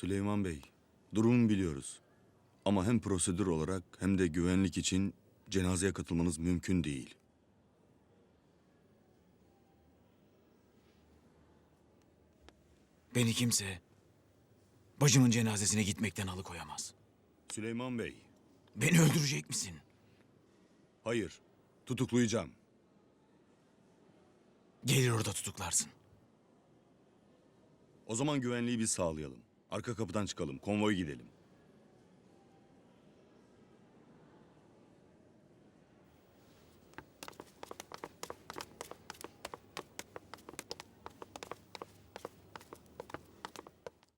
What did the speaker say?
Süleyman Bey, durumu biliyoruz. Ama hem prosedür olarak hem de güvenlik için cenazeye katılmanız mümkün değil. Beni kimse bacımın cenazesine gitmekten alıkoyamaz. Süleyman Bey, Beni öldürecek misin? hayır. Tutuklayacağım. Gelir orada tutuklarsın. O zaman güvenliği biz sağlayalım. Arka kapıdan çıkalım, konvoy gidelim.